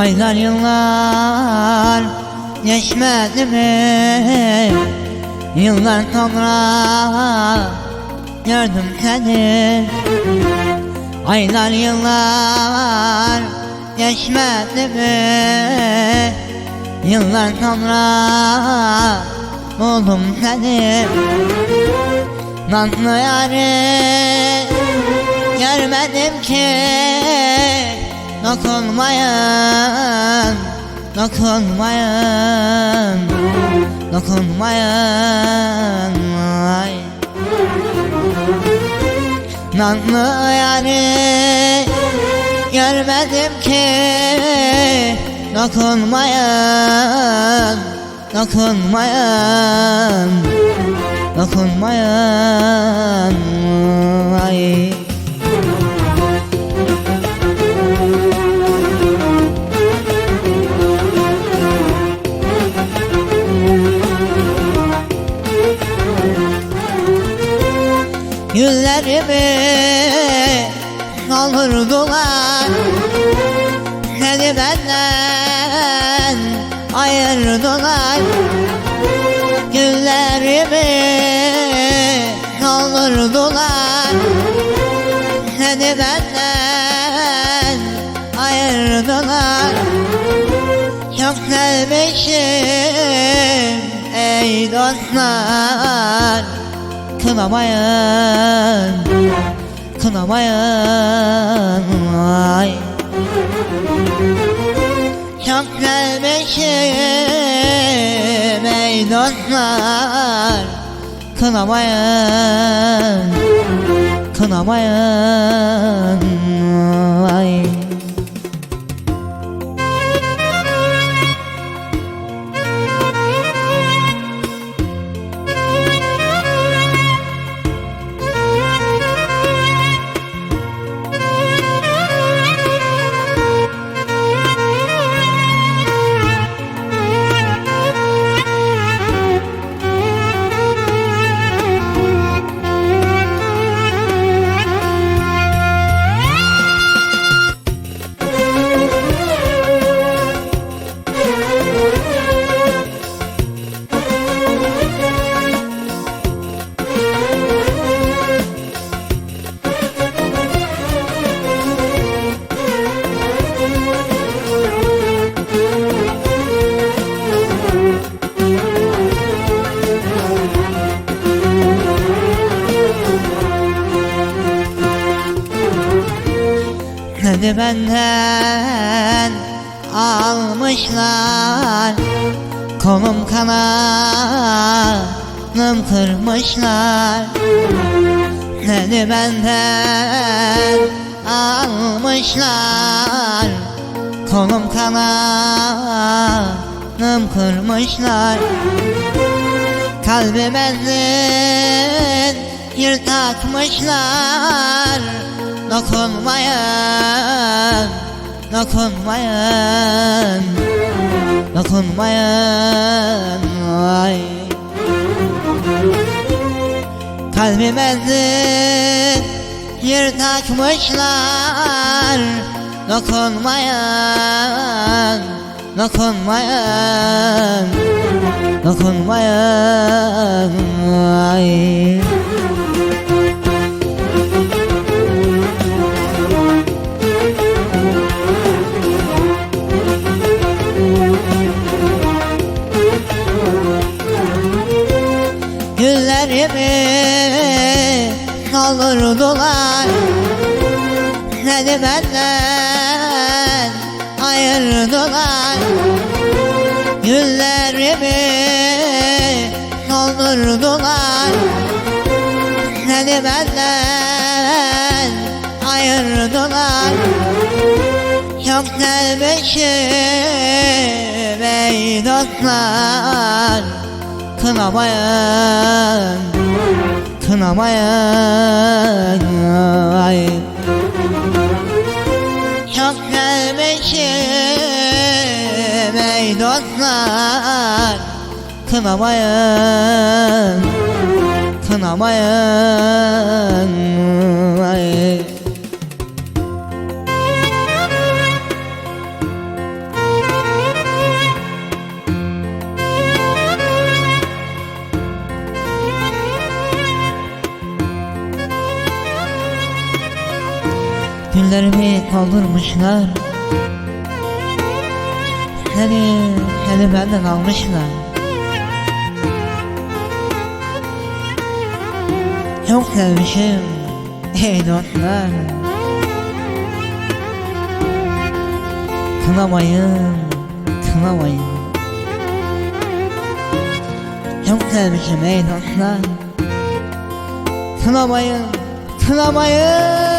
Aylar yıllar geçmedi mi? Yıllar sonra gördüm seni Aylar yıllar geçmedi mi? Yıllar sonra buldum seni Nazlı yarı görmedim ki Dokunmayın, dokunmayın, dokunmayın ay. Nazlı yarı görmedim ki Dokunmayın, dokunmayın, dokunmayın ay. Yüzlerimi doldurdular Seni benden ayırdılar Güllerimi doldurdular Seni benden ayırdılar Çok sevmişim ey dostlar Kınamayın, kınamayın ay. Çok sevmişim ey dostlar Kınamayın, kınamayın Seni benden almışlar. Kolum kanalım kırmışlar. Seni benden almışlar. Kolum kanalım kırmışlar. Kalbime zehir takmışlar Dokunmayın, dokunmayın, dokunmayın ay. Kalbime zehir takmışlar Dokunmayın, dokunmayın, dokunmayın Doldurdular Seni benden ayırdılar. Güllerimi doldurdular. Seni benden ayırdılar. Çok sevmişim ey dostlar Kınamayın, kınamayın ay. Çok sevmişim ey dostlar Kınamayın, kınamayın Gönüllerimi doldurmuşlar Seni, seni benden almışlar. Çok sevmişim ey dostlar. Kınamayın, kınamayın. Çok sevmişim ey dostlar. Kınamayın, kınamayın